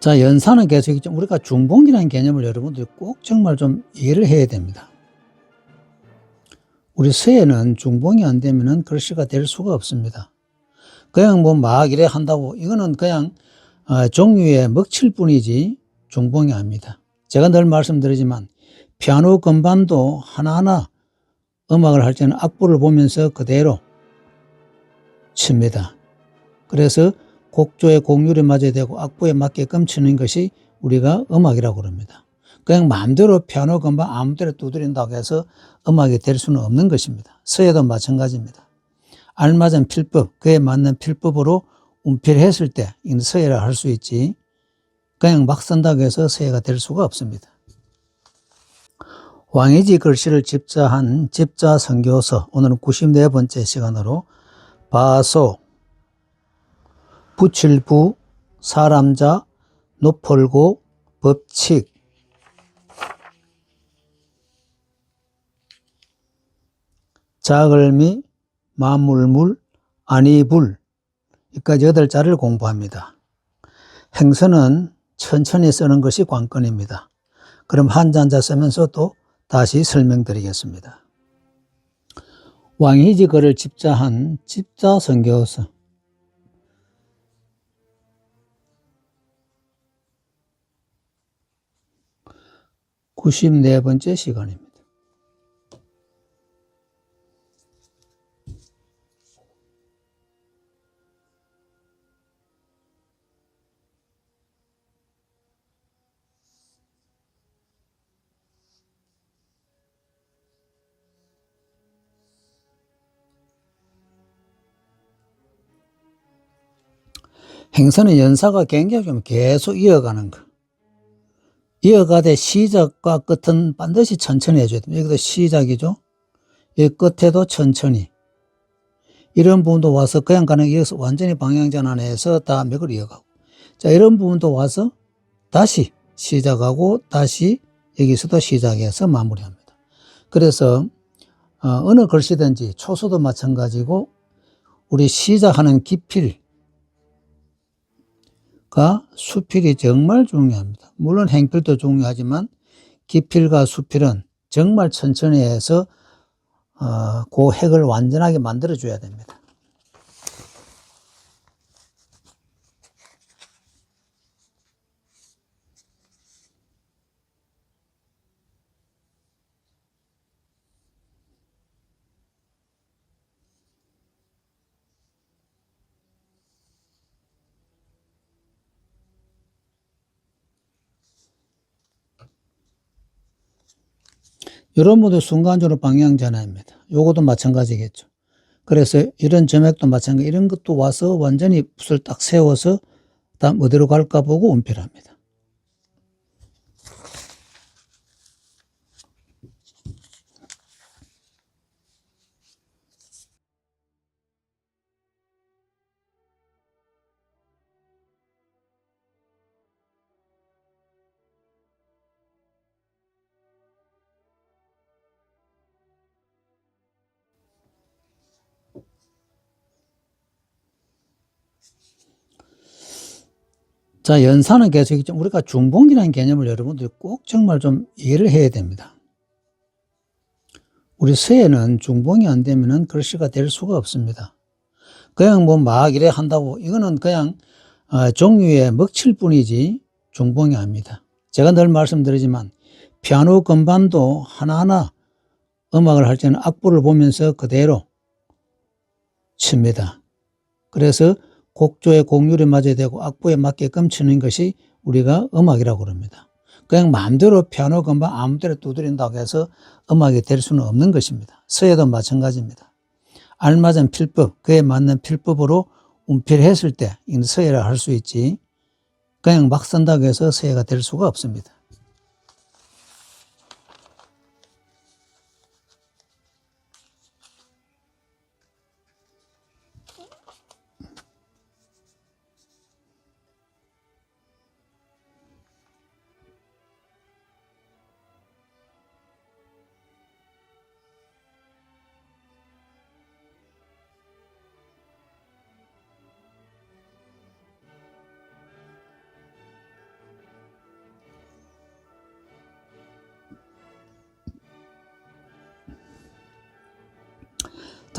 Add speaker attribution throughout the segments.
Speaker 1: 자, 연산은 계속 있죠. 우리가 중봉이라는 개념을 여러분들이 꼭 정말 좀 이해를 해야 됩니다. 우리 서예는 중봉이 안 되면은 글씨가 될 수가 없습니다. 그냥 뭐 막 이래 한다고 이거는 그냥 어, 종류의 먹칠 뿐이지 중봉이 아닙니다. 제가 늘 말씀드리지만 피아노 건반도 하나하나 음악을 할 때는 악보를 보면서 그대로 칩니다. 그래서 곡조의 곡률에 맞아야 되고 악보에 맞게끔 치는 것이 우리가 음악이라고 그럽니다. 그냥 마음대로 피아노 건반 아무데나 두드린다고 해서 음악이 될 수는 없는 것입니다. 서예도 마찬가지입니다. 알맞은 필법, 그에 맞는 필법으로 운필했을 때 이건 서예라 할 수 있지. 그냥 막 쓴다고 해서 서예가 될 수가 없습니다. 왕이지 글씨를 집자한 집자 선교서 오늘은 94번째 시간으로 바소 부칠부 사람자 노펄고 법칙 자글미 마물물 아니불 여기까지 여덟 자를 공부합니다. 행서는 천천히 쓰는 것이 관건입니다. 그럼 한자한자 쓰면서 또 다시 설명드리겠습니다. 왕희지 글을 집자한 집자 성교서 94번째 시간입니다. 행선의 연사가 굉장히 좀 계속 이어가는 거. 이어가되 시작과 끝은 반드시 천천히 해줘야 됩니다. 여기도 시작이죠. 이 끝에도 천천히. 이런 부분도 와서 그냥 가는 여기서 완전히 방향 전환해서 다 맥을 이어가고. 자, 이런 부분도 와서 다시 시작하고 다시 여기서도 시작해서 마무리합니다. 그래서 어, 느 글씨든지 초소도 마찬가지고 우리 시작하는 기필 가 수필이 정말 중요합니다. 물론 행필도 중요하지만 기필과 수필은 정말 천천히 해서 어, 그 핵을 완전하게 만들어 줘야 됩니다. 여러분도 순간적으로 방향 전환입니다. 요것도 마찬가지겠죠. 그래서 이런 점액도 마찬가지, 이런 것도 와서 완전히 붓을 딱 세워서 다음 어디로 갈까 보고 운필합니다. 자, 연산은 계속 있죠. 우리가 중봉이라는 개념을 여러분들이 꼭 정말 좀 이해를 해야 됩니다. 우리 서예는 중봉이 안 되면은 글씨가 될 수가 없습니다. 그냥 뭐 막 이래 한다고 이거는 그냥 어, 종류의 먹칠 뿐이지 중봉이 아닙니다. 제가 늘 말씀드리지만 피아노 건반도 하나하나 음악을 할 때는 악보를 보면서 그대로 칩니다. 그래서 곡조의 곡률에 맞아야 되고 악보에 맞게끔 치는 것이 우리가 음악이라고 그럽니다. 그냥 마음대로 피아노 건반 아무데나 두드린다고 해서 음악이 될 수는 없는 것입니다. 서예도 마찬가지입니다. 알맞은 필법, 그에 맞는 필법으로 운필했을 때 서예라 할 수 있지. 그냥 막 쓴다고 해서 서예가 될 수가 없습니다.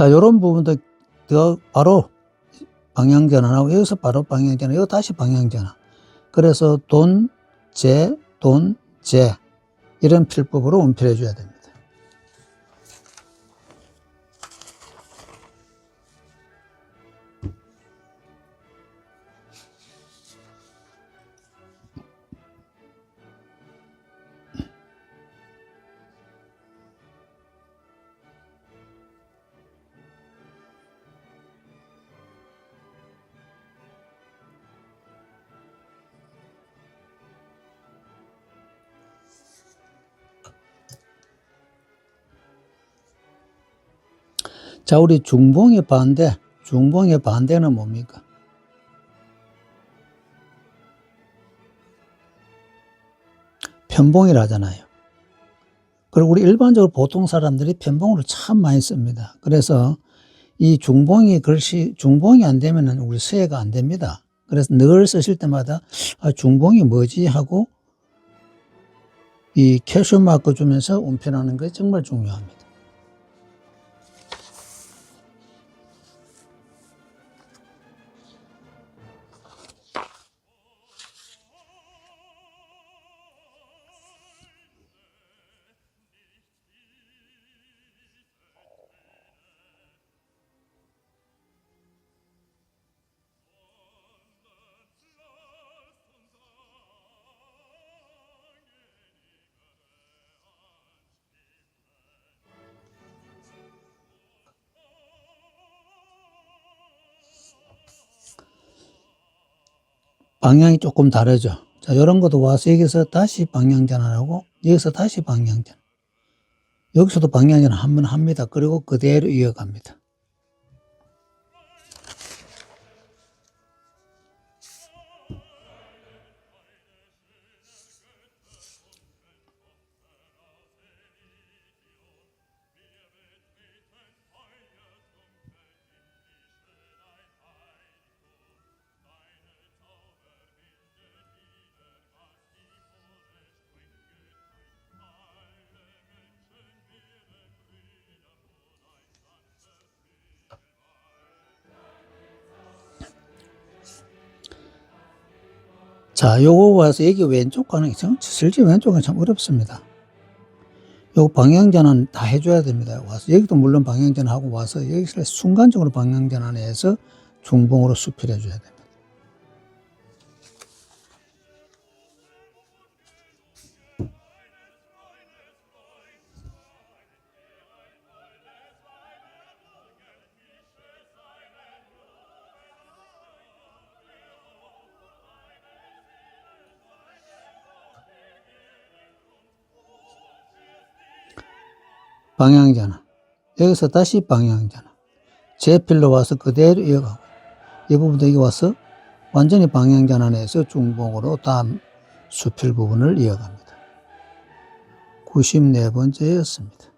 Speaker 1: 자, 요런 부분도 더 바로 방향 전환하고 여기서 바로 방향 전환, 여기 다시 방향 전환. 그래서 돈, 재, 돈, 재. 이런 필법으로 운필해 줘야 됩니다. 자, 우리 중봉의 반대, 중봉의 반대는 뭡니까? 편봉이라 하잖아요. 그리고 우리 일반적으로 보통 사람들이 편봉을 참 많이 씁니다. 그래서 이 중봉이 글씨, 중봉이 안 되면은 우리 서예가 안 됩니다. 그래서 늘 쓰실 때마다 아, 중봉이 뭐지 하고 이 캐슈 마크 주면서 운편하는 게 정말 중요합니다. 방향이 조금 다르죠. 자, 이런 것도 와서 여기서 다시 방향 전환하고 여기서 다시 방향 전환. 여기서도 방향 전환 한번 합니다. 그리고 그대로 이어갑니다. 자, 요거 와서 여기 왼쪽 가는 게 참, 실제 왼쪽은 참 어렵습니다. 요 방향전환 다 해줘야 됩니다. 와서 여기도 물론 방향전환하고 와서 여기서 순간적으로 방향전환해서 중봉으로 수필해 줘야 됩니다. 방향전환. 여기서 다시 방향전환. 제필로 와서 그대로 이어가고, 이 부분도 여기 와서 완전히 방향전환해서 중봉으로 다음 수필 부분을 이어갑니다. 94번째였습니다.